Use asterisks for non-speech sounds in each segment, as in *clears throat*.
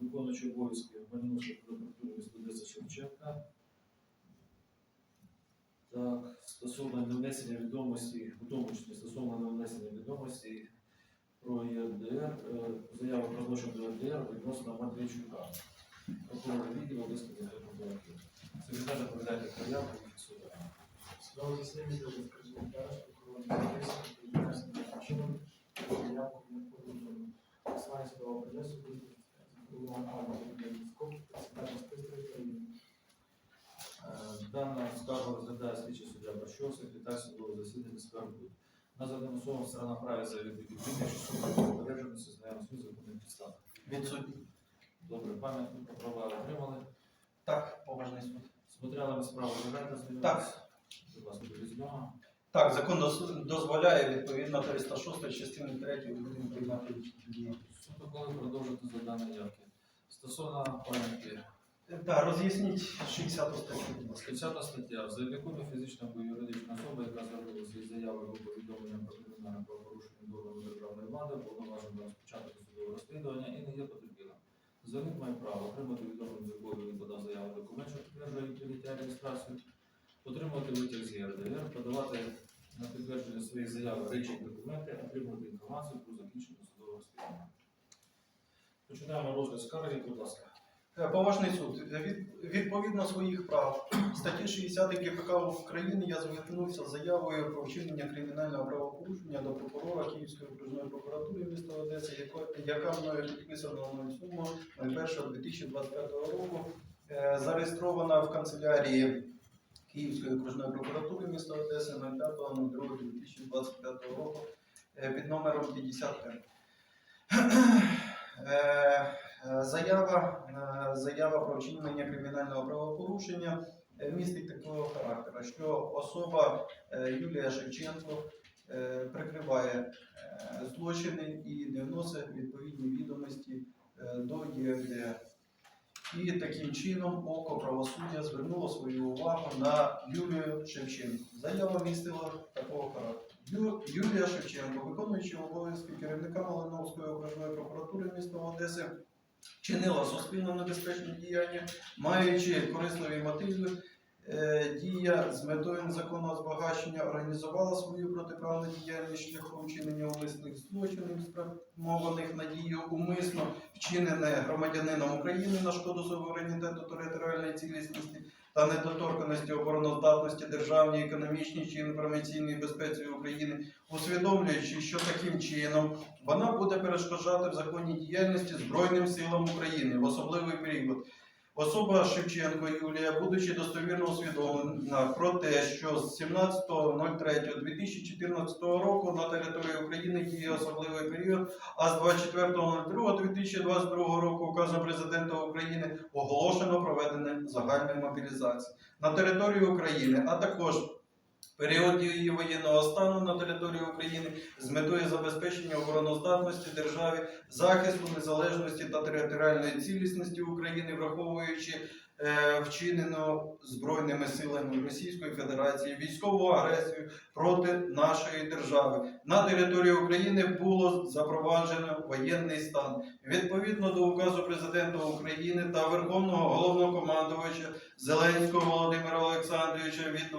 виконуючий обов'язки Мельничої прокуратури міста Одеса Шевченка. Так, стосовно невнесення відомості, у тому числі стосовно невнесення відомості про ЄРДР, е, заяву про злочин до ЄРДР відносно Матвійчука, прокурора відділу міської прокуратури. Секретар доповідає заяву і суду. Судове засідання прокурор Одеси, відносно чином заявку не. Посилання судового процесу буде Дана скаргу розглядає слідчий суддя Борщов, секретар судового засідання скаргує. На задемонстрована сторона праві заявити відповідно, що суд попередженості з наявності законних підстав. Відсутні. Добре, пам'ятку про права отримали. Так, поважний суд. З матеріалами справи бажаєте знайомитися? Так. Будь ласка, до різного. Так, закон дозволяє відповідно 306 частини 3 будемо приймати дії. Суд ухвалив продовжити за дані явки. Стосовно пам'ятки, Так, роз'ясніть 60 статтю, будь ласка. 30 стаття. В заявнику фізична або юридична особа, яка звернулася із заявою про повідомлення про кримінальне правопорушення до органу державної влади, повноважена розпочати судове розслідування і не є потерпілим. Заявник має право отримати відомлення, з якою він подав заяву документ, що підтверджує прийняття реєстрацію, отримувати витяг з ЄРДР, подавати на підтвердження своєї заяви речі документи, отримувати інформацію про закінчення судового розслідування. Починаємо розгляд скарги, будь ласка. Е, Поважний суд, е, від, відповідно своїх прав статті 60 КПК України я звернувся з заявою про вчинення кримінального правопорушення до прокурора Київської окружної прокуратури міста Одеси, яко- яка мною підписана на суму 01.2025 року, е, зареєстрована в канцелярії Київської окружної прокуратури міста Одеси 05.02.2025 року під номером 55. Е, е, Заява, е, заява про вчинення кримінального правопорушення містить такого характеру, що особа Юлія Шевченко прикриває злочини і не вносить відповідні відомості до ЄРДР. І таким чином око правосуддя звернуло свою увагу на Юлію Шевченко. Заява містила такого характеру. Ю- Юлія Шевченко, виконуючи обов'язки керівника Малиновської окружної прокуратури міста Одеси, чинила суспільно небезпечні діяння, маючи корисливі мотиви. е, Дія з метою незаконного збагачення організувала свою протиправну діяльність шляхом вчинення умисних злочинів, спрямованих на дію умисно вчинене громадянином України на шкоду суверенітету територіальної цілісності та недоторканості обороноздатності державній, економічній чи інформаційній безпеці України, усвідомлюючи, що таким чином вона буде перешкоджати в законній діяльності Збройним силам України в особливий період. Особа Шевченко Юлія, будучи достовірно усвідомлена про те, що з 17.03.2014 року на території України діє особливий період, а з 24.02.2022 року указом президента України оголошено проведення загальної мобілізації. На території України, а також період дії воєнного стану на території України з метою забезпечення обороноздатності держави, захисту незалежності та територіальної цілісності України, враховуючи е, вчинену збройними силами Російської Федерації військову агресію проти нашої держави. На території України було запроваджено воєнний стан. Відповідно до указу президента України та Верховного головнокомандувача Зеленського Володимира Олександровича від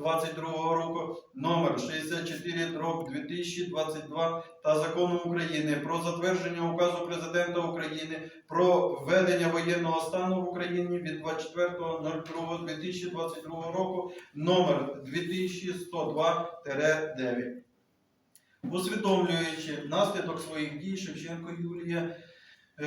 24.02.2022 року номер 64 2022 та закону України про затвердження указу президента України про введення воєнного стану в Україні від 24.02.2022 року номер 2102-9. Усвідомлюючи наслідок своїх дій, Шевченко Юлія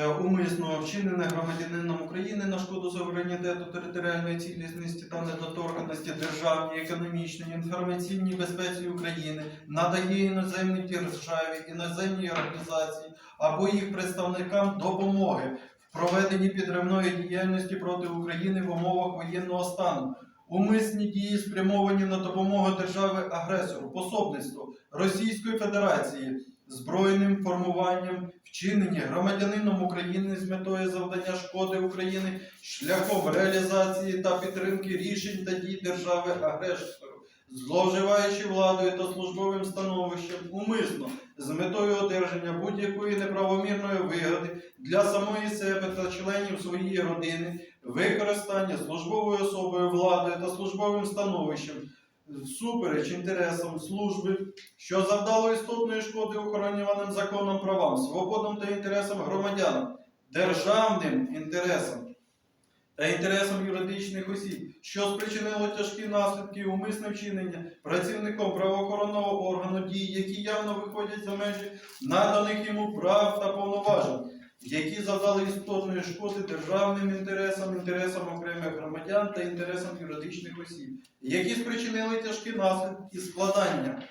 умисно вчинене громадянином України на шкоду суверенітету територіальної цілісності та недоторканості державній, економічній, інформаційній безпеці України, надає іноземній державі, іноземній організації або їх представникам допомоги в проведенні підривної діяльності проти України в умовах воєнного стану. Умисні дії спрямовані на допомогу держави агресору, пособництво Російської Федерації збройним формуванням, вчинені громадянином України з метою завдання шкоди України шляхом реалізації та підтримки рішень та дій держави агресору, зловживаючи владою та службовим становищем, умисно з метою одержання будь-якої неправомірної вигоди для самої себе та членів своєї родини, використання службовою особою влади та службовим становищем всупереч інтересам служби, що завдало істотної шкоди охоронюваним законом правам, свободам та інтересам громадян, державним інтересам та інтересам юридичних осіб, що спричинило тяжкі наслідки умисне вчинення працівником правоохоронного органу дій, які явно виходять за межі наданих йому прав та повноважень, які завдали істотної шкоди державним інтересам, інтересам окремих громадян та інтересам юридичних осіб, які спричинили тяжкі наслідки складання.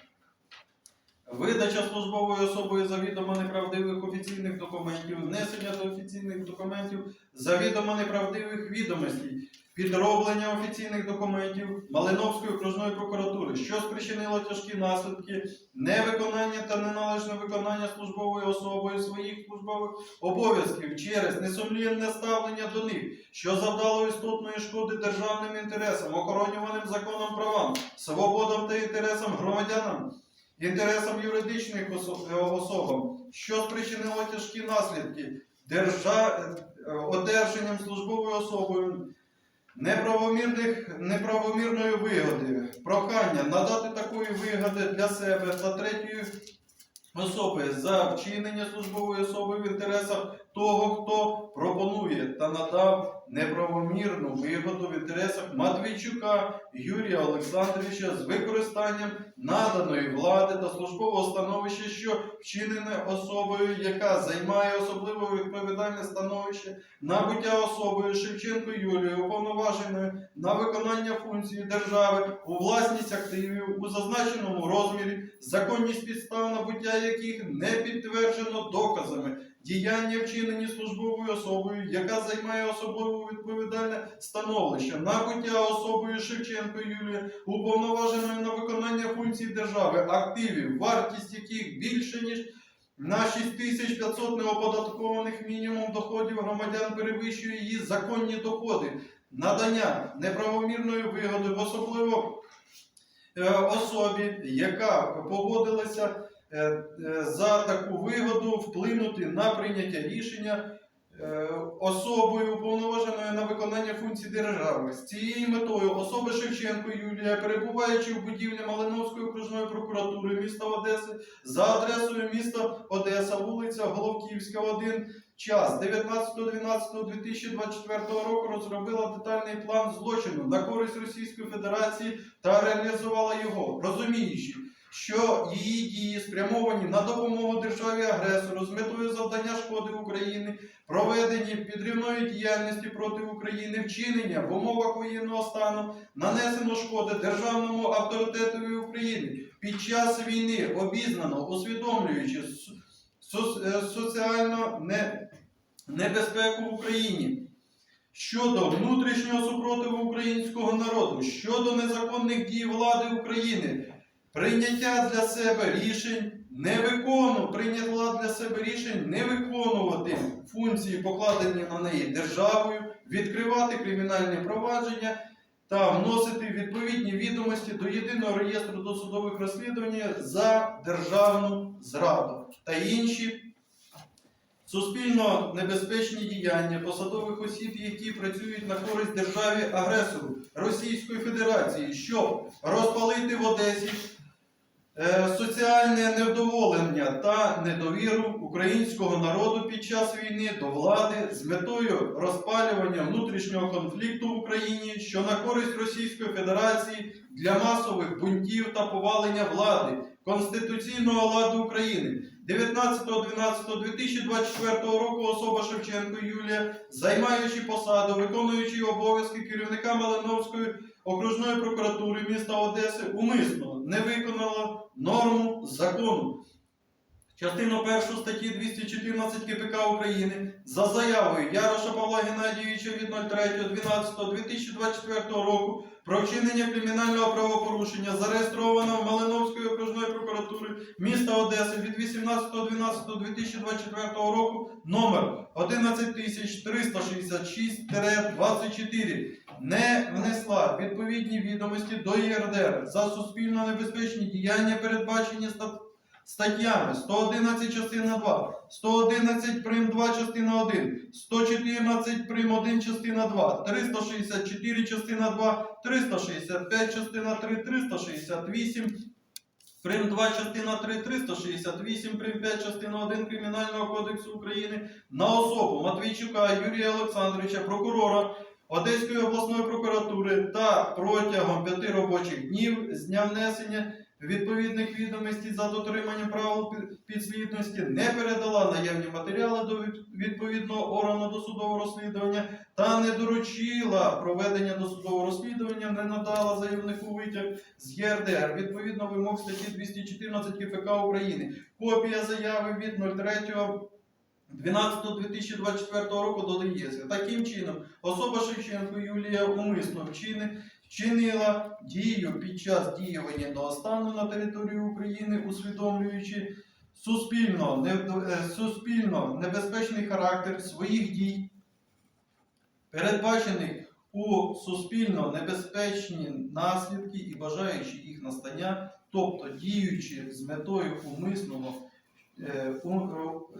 Видача службовою особою завідомо неправдивих офіційних документів, внесення до офіційних документів завідомо неправдивих відомостей, підроблення офіційних документів Малиновської окружної прокуратури, що спричинило тяжкі наслідки невиконання та неналежне виконання службовою особою своїх службових обов'язків через несумлінне ставлення до них, що завдало істотної шкоди державним інтересам, охоронюваним законом правам, свободам та інтересам громадянам, інтересам юридичних е, особам, що спричинило тяжкі наслідки держа... е, одержанням службовою особою неправомірної вигоди, прохання надати такої вигоди для себе та третьої особи за вчинення службової особи в інтересах того, хто пропонує та надав неправомірну вигоду в інтересах Матвійчука Юрія Олександровича з використанням наданої влади та службового становища, що вчинене особою, яка займає особливо відповідальне становище, набуття особою Шевченко Юлією, уповноваженою на виконання функції держави у власність активів у зазначеному розмірі, законність підстав набуття яких не підтверджено доказами. Діяння вчинені службовою особою, яка займає особливо відповідальне становище, набуття особою Шевченко Юлії, уповноваженою на виконання функцій держави, активів, вартість яких більше ніж на 6500 неоподаткованих мінімум доходів громадян перевищує її законні доходи, надання неправомірної вигоди в особливо е, особі, яка погодилася за таку вигоду вплинути на прийняття рішення е, особою уповноваженою на виконання функцій держави. З цією метою особа Шевченко Юлія, перебуваючи в будівлі Малиновської окружної прокуратури міста Одеси за адресою міста Одеса, вулиця Головківська, 1, час 19.12.2024 року розробила детальний план злочину на користь Російської Федерації та реалізувала його, розуміючи, що її дії спрямовані на допомогу державі агресору з метою завдання шкоди Україні, проведені підривної діяльності проти України, вчинення в умовах воєнного стану, нанесено шкоди державному авторитетові України під час війни, обізнано, усвідомлюючи е, соціально не, небезпеку в Україні. Щодо внутрішнього супротиву українського народу, щодо незаконних дій влади України, прийняття для себе рішень не викону, прийняла для себе рішень не виконувати функції, покладені на неї державою, відкривати кримінальні провадження та вносити відповідні відомості до єдиного реєстру досудових розслідувань за державну зраду та інші суспільно небезпечні діяння посадових осіб, які працюють на користь державі агресору Російської Федерації, щоб розпалити в Одесі соціальне невдоволення та недовіру українського народу під час війни до влади з метою розпалювання внутрішнього конфлікту в Україні, що на користь Російської Федерації для масових бунтів та повалення влади конституційного ладу України. 19.12.2024 року особа Шевченко Юлія, займаючи посаду, виконуючи обов'язки керівника Малиновської окружної прокуратури міста Одеси, умисно не виконала норму закону. Частину першу статті 214 КПК України за заявою Яроша Павла Геннадійовича від 03.12.2024 року про вчинення кримінального правопорушення, зареєстрованого Малиновською окружною прокуратурою міста Одеси від 18.12.2024 року номер 11366-24 не внесла відповідні відомості до ЄРДР за суспільно небезпечні діяння, передбачені стат- статтями. 111 частина 2, 111 прим. 2 частина 1, 114 прим. 1 частина 2, 364 частина 2, 365 частина 3, 368 Прим. 2 частина 3, 368, прим. 5 частина 1 Кримінального кодексу України на особу Матвійчука Юрія Олександровича, прокурора Одеської обласної прокуратури та протягом п'яти робочих днів з дня внесення відповідних відомостей за дотриманням правил підслідності не передала наявні матеріали до відповідного органу досудового розслідування та не доручила проведення досудового розслідування, не надала заявнику витяг з ЄРДР відповідно вимог статті 214 КПК України. Копія заяви від 03.12.2024 року додається. Таким чином, особа Шевченко Юлія умисно вчини, вчинила дію під час дії воєнного стану на території України, усвідомлюючи суспільно, не, е, суспільно небезпечний характер своїх дій, передбачений у суспільно небезпечні наслідки і бажаючи їх настання, тобто діючи з метою умисного е,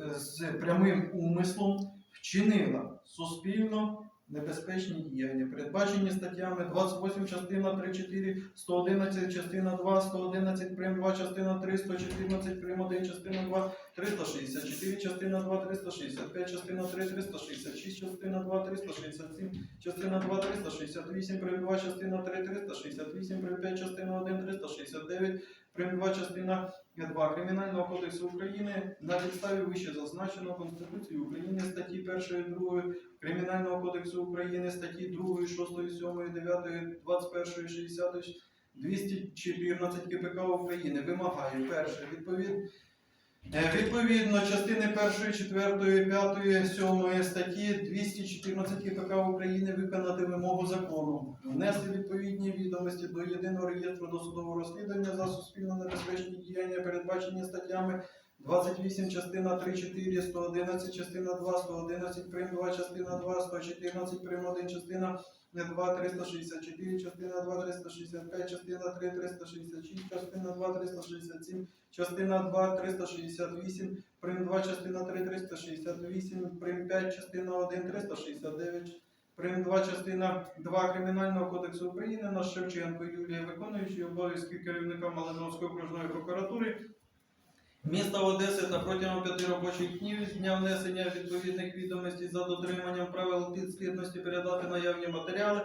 е, з прямим умислом, вчинила суспільно небезпечні діяння, передбачені статтями 28 частина 3, 4, 111 частина 2, 111 прим. 2 частина 3, 114 прим. 1 частина 2, 364 частина 2, 365 частина 3, 366 частина 2, 367 частина 2, 368 прим. 2 частина 3, 368 прим. 5 частина 1, 369 прим 2 частина 2 Кримінального кодексу України на підставі вище зазначеного Конституції України статті 1 і 2 Кримінального кодексу України статті 2, 6, 7, 9, 21, 60, 214 КПК України вимагає перше відповід Е, Відповідно, частини 1, 4, 5, 7 статті 214 КПК України виконати вимогу закону, внести відповідні відомості до єдиного реєстру досудового розслідування за суспільно небезпечні діяння, передбачені статтями 28 частина 3, 4, 111 частина 2, 111 прим. 2 частина 2, 114 прим. 1 частина 2, 364 частина 2, 365 частина 3, 366 частина 2, 367 частина 2, 368, прим. 2, частина 3, 368, прим. 5, частина 1, 369, прим. 2, частина 2 Кримінального кодексу України. На Шевченко Юлія, виконуючий обов'язки керівника Малиновської окружної прокуратури. Міста Одеси та протягом п'яти робочих днів з дня внесення відповідних відомостей за дотриманням правил підслідності передати наявні матеріали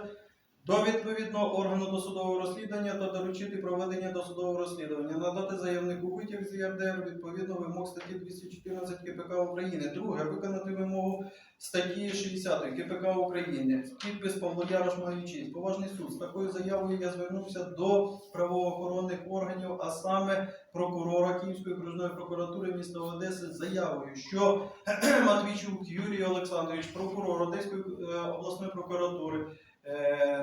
до відповідного органу досудового розслідування та доручити проведення досудового розслідування, надати заявнику витяг з ЄРДР відповідно вимог статті 214 КПК України. Друге, виконати вимогу статті 60 КПК України. Підпис Павло Ярош має. Поважний суд. З такою заявою я звернувся до правоохоронних органів, а саме прокурора Київської окружної прокуратури міста Одеси з заявою, що *clears throat* Матвійчук Юрій Олександрович, прокурор Одеської е, обласної прокуратури,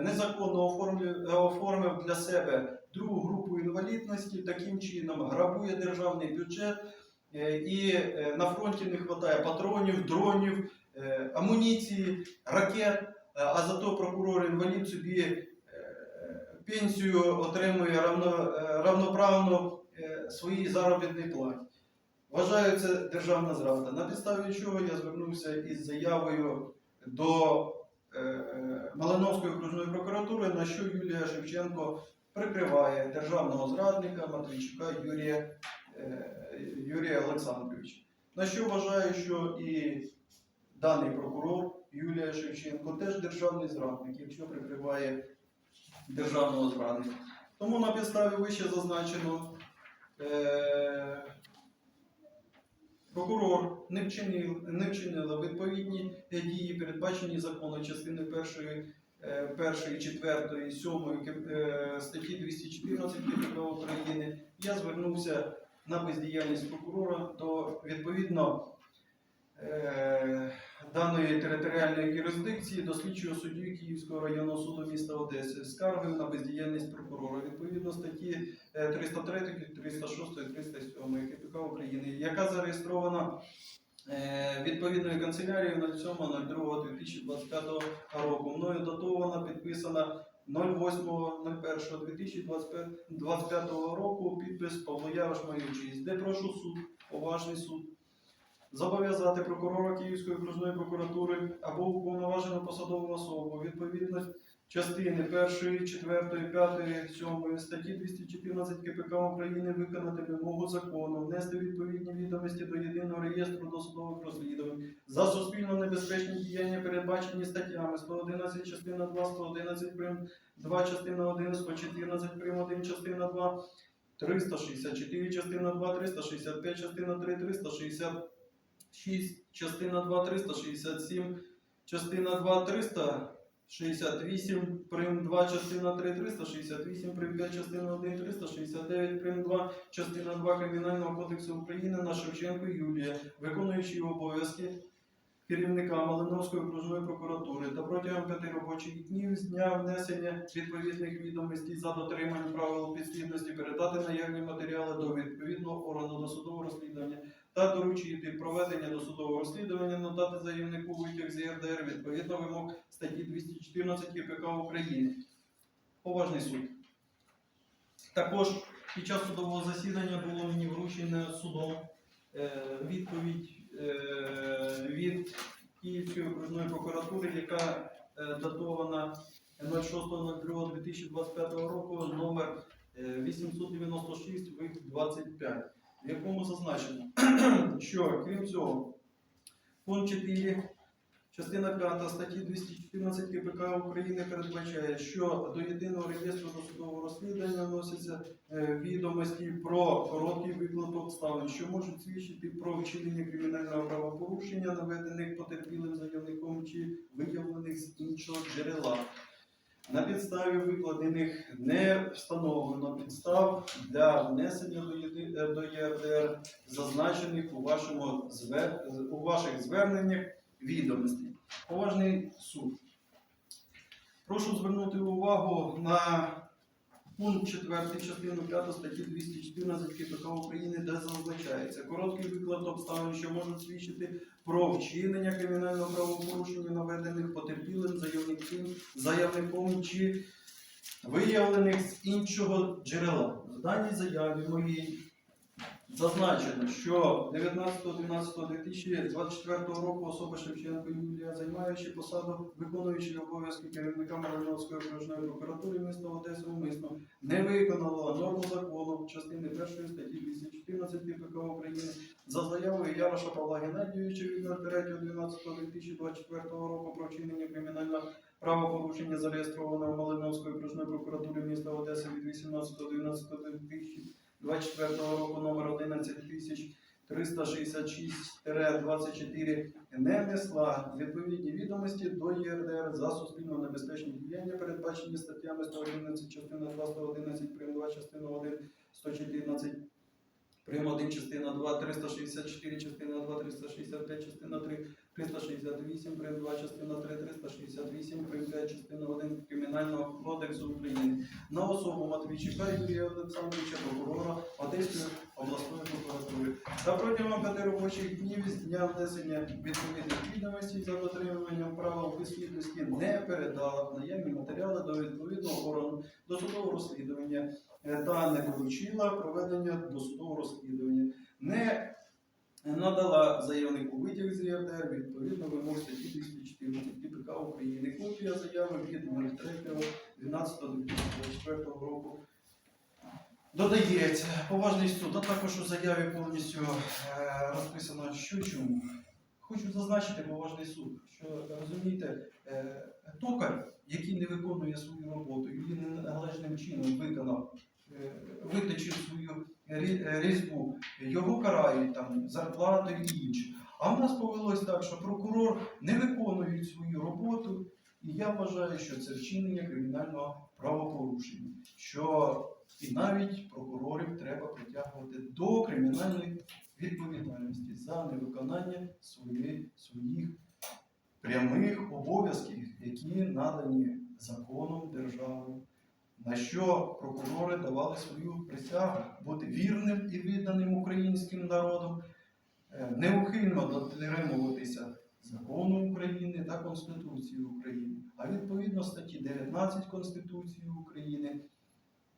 незаконно е, оформив для себе другу групу інвалідності, таким чином грабує державний бюджет, е, і е, на фронті не вистачає патронів, дронів, амуніції, ракет, а зато прокурор інвалід собі пенсію отримує равно, равноправно своїй заробітній платі. Вважаю це державна зрада. На підставі чого я звернувся із заявою до Малиновської окружної прокуратури, на що Юлія Шевченко прикриває державного зрадника Матвійчука Юрія, е, Юрія Олександровича. На що вважаю, що і даний прокурор Юлія Шевченко теж державний зрадник, якщо прикриває державного зрадника. Тому на підставі вище зазначено е, прокурор не вчинив, не вчинила відповідні дії, передбачені законом частини першої, е, першої, четвертої, сьомої Кеп- е, статті 214 КПК України. Я звернувся на бездіяльність прокурора до відповідно е, даної територіальної юрисдикції до слідчого судді Київського районного суду міста Одеси скаргою на бездіяльність прокурора відповідно статті е, 303, 306, 307 КПК України, яка зареєстрована е, відповідною канцелярією 07.02.2025 року. Мною датована, підписана 08.01.2025 року підпис Павло Ярош честь, де прошу суд, поважний суд, зобов'язати прокурора Київської окружної прокуратури або уповноважену посадову особу відповідно частини 1, 4, 5, 7 статті 214 КПК України виконати вимогу закону, внести відповідні відомості до єдиного реєстру досудових розслідувань за суспільно небезпечні діяння, передбачені статтями 111 частина 2, 111 прим. 2 частина 1, 114 прим. 1 частина 2, 364 частина 2, 365 частина 3, 366 частина 2, 367 частина 2, 368 прим. 2 частина 3, 368 прим. 5 частина 1, 369 прим. 2 частина 2 Кримінального кодексу України на Шевченко Юлія, виконуючи обов'язки керівника Малиновської окружної прокуратури та протягом п'яти робочих днів з дня внесення відповідних відомостей за дотримання правил підслідності передати наявні матеріали до відповідного органу досудового розслідування та доручити проведення досудового розслідування, надати заявнику витяг з ЄРДР відповідно вимог статті 214 КПК України. Поважний суд. Також під час судового засідання було мені вручено судом е, відповідь е, від Київської окружної прокуратури, яка е, датована 06.02.2025 року номер е, 896 25, в якому зазначено, *clears throat* що крім цього, пункт 4 Частина 5 статті 214 КПК України передбачає, що до єдиного реєстру досудового розслідування вносяться е, відомості про короткий виклад обставин, що можуть свідчити про вчинення кримінального правопорушення, наведених потерпілим заявником чи виявлених з іншого джерела. На підставі викладених не встановлено підстав для внесення до, е, ЄРДР, зазначених у, вашому у ваших зверненнях відомостей. Поважний суд. Прошу звернути увагу на пункт 4 частину 5 статті 214 КПК України, де зазначається короткий виклад обставин, що можуть свідчити про вчинення кримінального правопорушення, наведених потерпілим заявником, заявником чи виявлених з іншого джерела. В даній заяві моїй Зазначено, що 19.12.2024 року особа Шевченко Юлія, займаючи посаду, виконуючи обов'язки керівника Маріновської окружної прокуратури міста Одеси умисно, не виконала норму закону частини 1 статті 214 КПК України за заявою Яроша Павла Геннадійовича від 03.12.2024 року про вчинення кримінального правопорушення, зареєстрованого Малиновською окружною прокуратурою міста Одеси від 18.12.2024 24 року номер 11366-24 не внесла відповідні відомості до ЄРДР за суспільно небезпечні діяння, передбачені статтями 111 частина 2, 111 прим. 2 частина 1, 114 прим. 1 частина 2, 364 частина 2, 365 частина 3, 368 прим. 2 частина 3, 368 прим. 5 частина 1 Кримінального кодексу України на особу Матвійчука Юрія Олександровича, прокурора Одеської обласної прокуратури. Та протягом п'яти робочих днів з дня внесення відповідних відомостей за дотриманням правил підслідності не передала наявні матеріали до відповідного органу досудового розслідування е, та не доручила проведення досудового розслідування. Не надала заявнику витяг з ЄРДР відповідно вимог статті 214 КПК України. Копія заяви від 03.12.2024 року. Додається поважний суд, а також у заяві повністю е, розписано, що чому. Хочу зазначити поважний суд, що розумієте, е, токар, який не виконує свою роботу і він неналежним чином виконав, е, виточив свою різьбу, його карають там зарплатою і інше. А в нас повелось так, що прокурор не виконує свою роботу, і я вважаю, що це вчинення кримінального правопорушення. Що і навіть прокурорів треба притягувати до кримінальної відповідальності за невиконання своєї, своїх прямих обов'язків, які надані законом держави. На що прокурори давали свою присягу бути вірним і відданим українським народом, е, неухильно дотримуватися закону України та Конституції України. А відповідно статті 19 Конституції України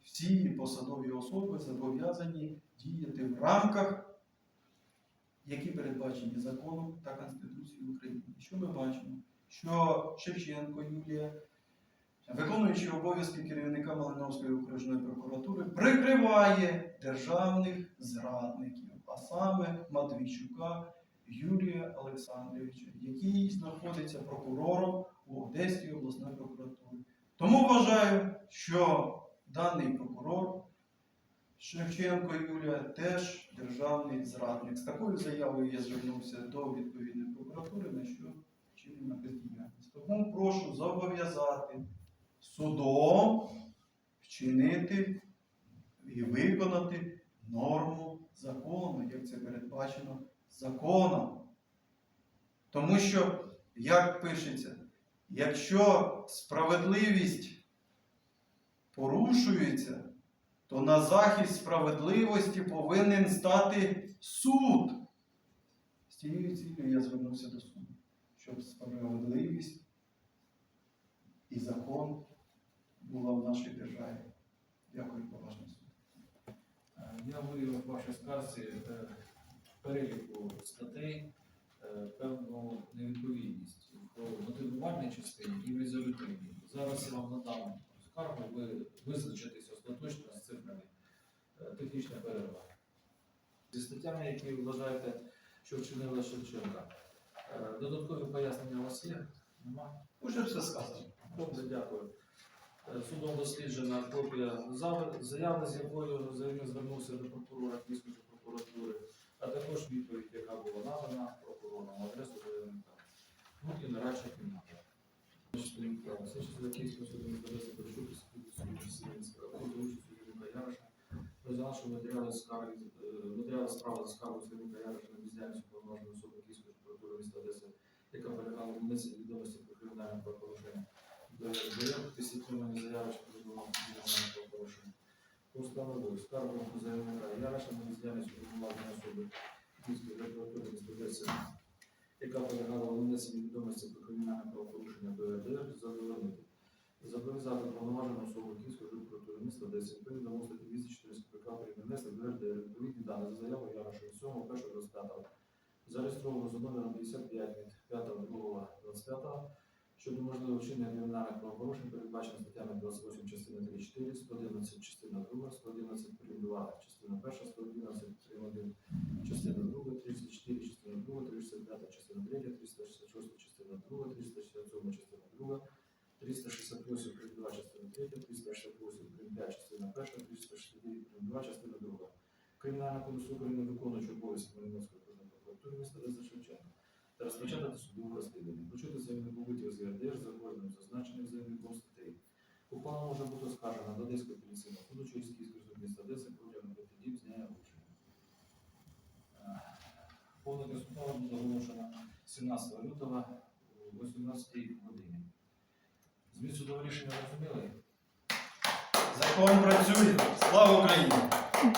всі посадові особи зобов'язані діяти в рамках, які передбачені законом та Конституцією України. Що ми бачимо? Що Шевченко Юлія, виконуючи обов'язки керівника Малиновської окружної прокуратури, прикриває державних зрадників, а саме Матвійчука Юрія Олександровича, який знаходиться прокурором у Одеській обласної прокуратури. Тому вважаю, що даний прокурор Шевченко Юлія теж державний зрадник. З такою заявою я звернувся до відповідної прокуратури, на що вчинена бездіяльність. Тому прошу зобов'язати судом вчинити і виконати норму закону, як це передбачено законом. Тому що, як пишеться, якщо справедливість порушується, то на захист справедливості повинен стати суд. З цією цілею я звернувся до суду, щоб справедливість і закон була в нашій державі. Дякую, поважний. Е, Я виявив в вашій скарзі е, переліку статей е, певну невідповідність по мотивувальній частині і в резолютивній. Зараз я вам надам скаргу, ви визначитесь остаточно з цифрами. Технічна перерва. Зі статтями, які ви вважаєте, що вчинила Шевченка. Додаткові пояснення у вас є? Нема? Уже все сказано. Добре, дякую. Е, Судом досліджена копія заяви, з якою заявник звернувся до прокурора Київської прокуратури, а також відповідь, яка була надана прокурором адресу заявника. Ну і нарадча кімната. Київського суду Миколаївського Борчук, Сімінського, за участю Юрія Яроша, скарги, е, матеріали справи за скаргу Сергія Яроша на бездіяльність уповноваженої особи Київської прокуратури міста Одеси, яка полягала в внесенні відомості про кримінальне правопорушення до РДР після отримання заяви щодо кримінального правопорушення. Постановив скаргу заявника Яроша на бездіяльність уповноваженої особи Київської прокуратури міста яка полягала в внесенні відомості про кримінальне правопорушення до РДР, задовольнити. Зобов'язати повноважену особу Київської прокуратури міста Одеси відповідно до статті 214 КПК перенести до РДР відповідні дані за заявою Яроша від 7 1 25 зареєстровано за номером 55 від 5.2.25 щодо можливого вчинення кримінальних правопорушень, передбачено статтями 28 частина 3.4, 111 частина 2, 111 прим. 2 частина 1, 111 прим. 1 частина 2, 34 частина 2, 365 частина 3, 366 частина 2, 367 частина 2, 368 прим. 2 частина 3, 368 прим. 5 частина 1, 369 прим. 2 частина 2. Кримінального кодексу України виконуючи обов'язки Малиновської окружної прокуратури міста Шевченка та розпочати судове розслідування. Почути з ЄРДР за кожним зазначеним заявником статей. Ухвала може бути оскаржена до Одеського апеляційного суду через Київський суд міста Одеси протягом п'яти діб з дня оголошення. Е, Повна консультація буде оголошена 17 лютого о 18 годині. Зміст судового рішення розуміли? Закон працює. Слава Україні!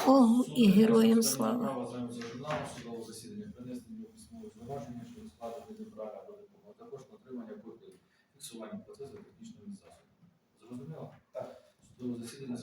Богу і героям слава. право займатися журналом судового засідання, принесення письмових зауваження щодо складу неправильно або допомоги, а також отримання копії фіксування процесу технічними засобами. Зрозуміло? Так. Судове засідання